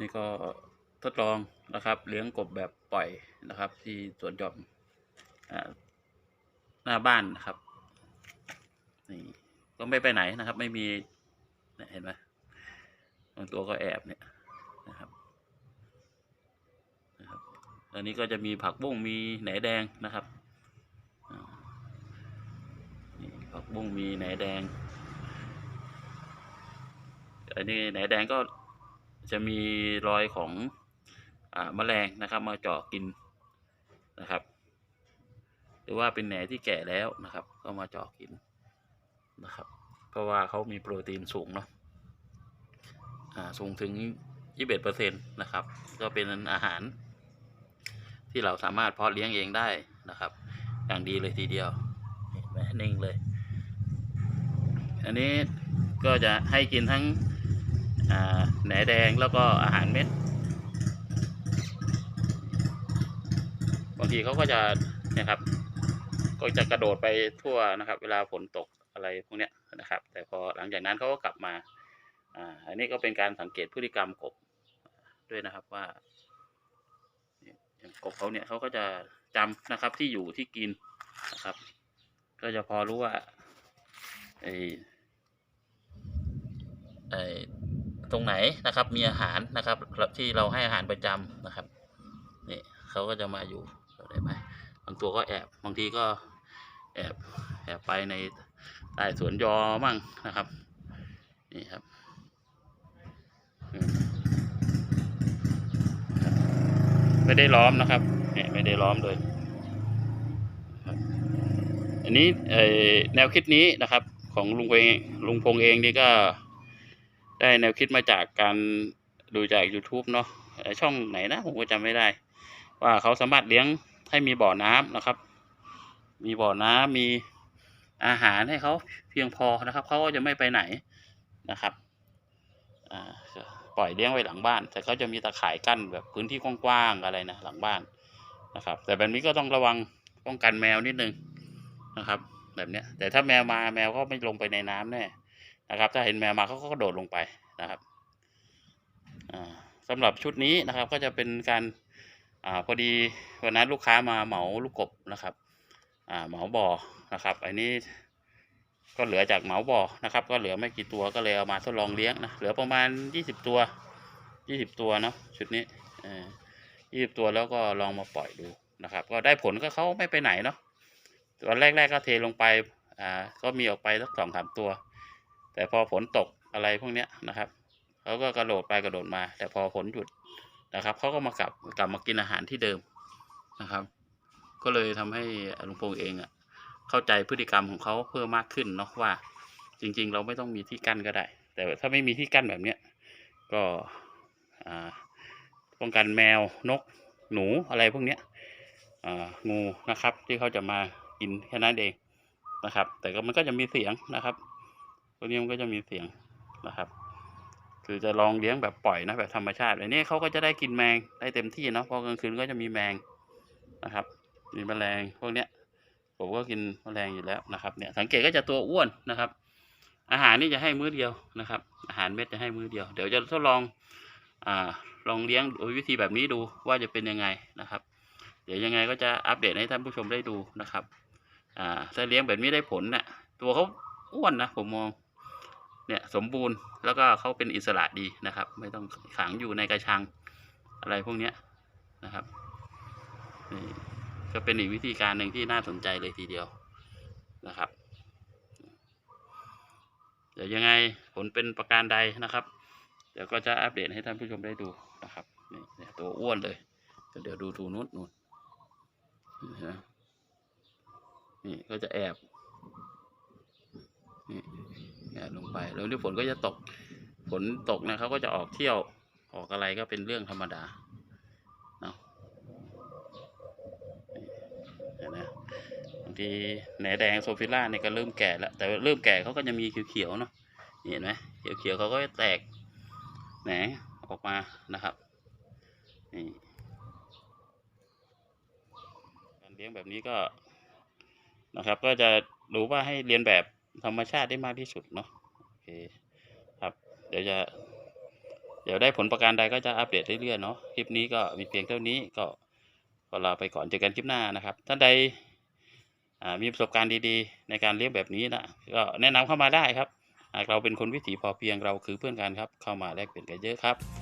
นี่ก็ทดลองนะครับ เลี้ยงกบแบบปล่อยนะครับ ที่สวนหย่อมหน้าบ้านนะครับนี่ก็ไม่ไปไหนนะครับ ไม่มีเห็นไหมบางตัวก็แอบเนี่ยนะครับนะครับอันนี้ก็จะมีผักบุ้งมีแหนแดงนะครับผักบุ้งมีแหนแดงอันนี้แหนแดงก็ จะมีรอยของอแมลงนะครับมาเจาะกินนะครับ หรือว่าเป็นแหนที่แก่แล้วนะครับ ก็มาเจาะกินนะครับ เพราะว่าเขามีโปรตีนสูงเนาะสูงถึง 21เปอร์เซ็นต์นะครับ ก็เป็นอาหาร ที่เราสามารถเพาะเลี้ยงเองได้นะครับ อย่างดีเลยทีเดียวเห็นไหมนิ่งเลย อันนี้ก็จะให้กินทั้ง แหนแดงแล้วก็อาหารเม็ด บางทีเขาก็จะเนี่ยครับ ก็จะกระโดดไปทั่วนะครับ เวลาฝนตกอะไรพวกเนี้ยนะครับ แต่พอหลังจากนั้นเขาก็กลับมาอ่าอันนี้ก็เป็นการสังเกตพฤติกรรมกบด้วยนะครับว่าอย่างกบเขาเนี่ยเขาก็จะจำนะครับที่อยู่ที่กินนะครับ ก็จะพอรู้ว่าไอไอ ตรงไหนนะครับ มีอาหารนะครับ ที่เราให้อาหารประจำนะครับนี่เขาก็จะมาอยู่ได้ไหมบางตัวก็แอบบางทีก็แอบแอบไปในใต้สวนยอมั่งนะครับนี่ครับไม่ได้ล้อมนะครับเนี่ยไม่ได้ล้อมเลยอันนี้เอ่อแนวคิดนี้นะครับ ของลุงพงเองลุงพงเองนี่ก็ ได้แนวคิดมาจากการดูจาก YouTube เนาะช่องไหนนะ ผมก็จำไม่ได้ ว่าเขาสามารถเลี้ยงให้มีบ่อน้ำนะครับ มีบ่อน้ำมีอาหารให้เขาเพียงพอนะครับเขาก็จะไม่ไปไหนนะครับปล่อยเลี้ยงไว้หลังบ้าน แต่เขาจะมีตะข่ายกั้นแบบพื้นที่กว้างๆอะไรนะหลังบ้านนะครับ แต่แบบนี้ก็ต้องระวังป้องกันแมวนิดนึงนะครับ แบบเนี้ยแต่ถ้าแมวมาแมวก็ไม่ลงไปในน้ำแน่ นะครับ ถ้าเห็นแมวมาเขาก็กระโดดลงไปนะครับอ่าสำหรับชุดนี้นะครับก็จะเป็นการอาพอดีวันนั้นลูกค้ามาเหมาลูกกบนะครับเหมาบ่อนะครับ อันนี้ก็เหลือจากเหมาบ่อนะครับ ก็เหลือไม่กี่ตัวก็เลยเอามาทดลองเลี้ยงนะเหลือประมาณยี่สิบตัวยี่สิบตัวเนาะชุดนี้ยี่สิบตัวแล้วก็ลองมาปล่อยดูนะครับ ก็ได้ผลก็เขาไม่ไปไหนเนาะตอนแรกๆก็เทลงไปอ่าก็มีออกไปสักสองสามตัว แต่พอฝนตกอะไรพวกเนี้ยนะครับเขาก็กระโดดไปกระโดดมา แต่พอฝนหยุดนะครับเขาก็มากลับกลับมากินอาหารที่เดิมนะครับ ก็เลยทำให้ลุงพงษ์เองอะเข้าใจพฤติกรรมของเขาเพิ่มมากขึ้นเนาะว่า จริง ๆ เราไม่ต้องมีที่กั้นก็ได้ แต่ถ้าไม่มีที่กั้นแบบเนี้ยก็ป้องกันแมวนกหนูอะไรพวกเนี้ยงูนะครับ ที่เขาจะมากินแค่นั้นเองนะครับ แต่ก็มันก็จะมีเสียงนะครับ พวนี้มันก็จะมีเสียงนะครับ คือจะลองเลี้ยงแบบปล่อยนะแบบธรรมชาติอันนี้เขาก็จะได้กินแมงได้เต็มที่เนาะพอกลางคืนก็จะมีแมงนะครับ มีแมลงพวกเนี้ยผมก็กินแมลงอยู่แล้วนะครับ เนี่ยสังเกตก็จะตัวอ้วนนะครับ อาหารนี่จะให้มื้อเดียวนะครับ อาหารเม็ดจะให้มื้อเดียว เดี๋ยวจะทดลองอ่าลองเลี้ยงโดยวิธีแบบนี้ดูว่าจะเป็นยังไงนะครับ เดี๋ยวยังไงก็จะอัปเดตให้ท่านผู้ชมได้ดูนะครับ อ่าถ้าเลี้ยงแบบนี้ได้ผลนี่ยตัวเขาอ้วนนะผมมอง เนี่ยสมบูรณ์แล้วก็เขาเป็นอิสระดีนะครับ ไม่ต้องขังอยู่ในกระชังอะไรพวกเนี้ยนะครับนี่ก็เป็นอีกวิธีการหนึ่งที่น่าสนใจเลยทีเดียวนะครับเดี๋ยวยังไงผลเป็นประการใดนะครับ เดี๋ยวก็จะอัปเดตให้ท่านผู้ชมได้ดูนะครับนี่นตัวอ้วนเลยเดี๋ยวดูทูนุดนู่นนี่นะนี่ก็จะแอบนี่ แอบลงไปแล้วนี่ฝนก็จะตกฝนตกนะเขาก็จะออกเที่ยวออกอะไรก็เป็นเรื่องธรรมดาเห็นไหมบางทีแหนแดงโซฟิล่าเนี่ยก็เริ่มแก่แล้วแต่เริ่มแก่เขาก็จะมีเขียวๆเนาะเห็นไหมเขียวๆเขาก็จะแตกแหนออกมานะครับนี่การเลี้ยงแบบนี้ก็นะครับ ก็จะรู้ว่าให้เรียนแบบ ธรรมชาติได้มากที่สุดเนาะโอเคครับ เดี๋ยวจะ เดี๋ยวได้ผลประการใดก็จะอัปเดตเรื่อยๆเนาะคลิปนี้ก็มีเพียงเท่านี้ก็ก็ลาไปก่อนเจอกันคลิปหน้านะครับ ท่านใดมีประสบการณ์ดีๆ ในการเลี้ยงแบบนี้นะก็แนะนำเข้ามาได้ครับหากเราเป็นคนวิถีพอเพียงเราคือเพื่อนกันครับ เข้ามาแลกเปลี่ยนกันเยอะครับ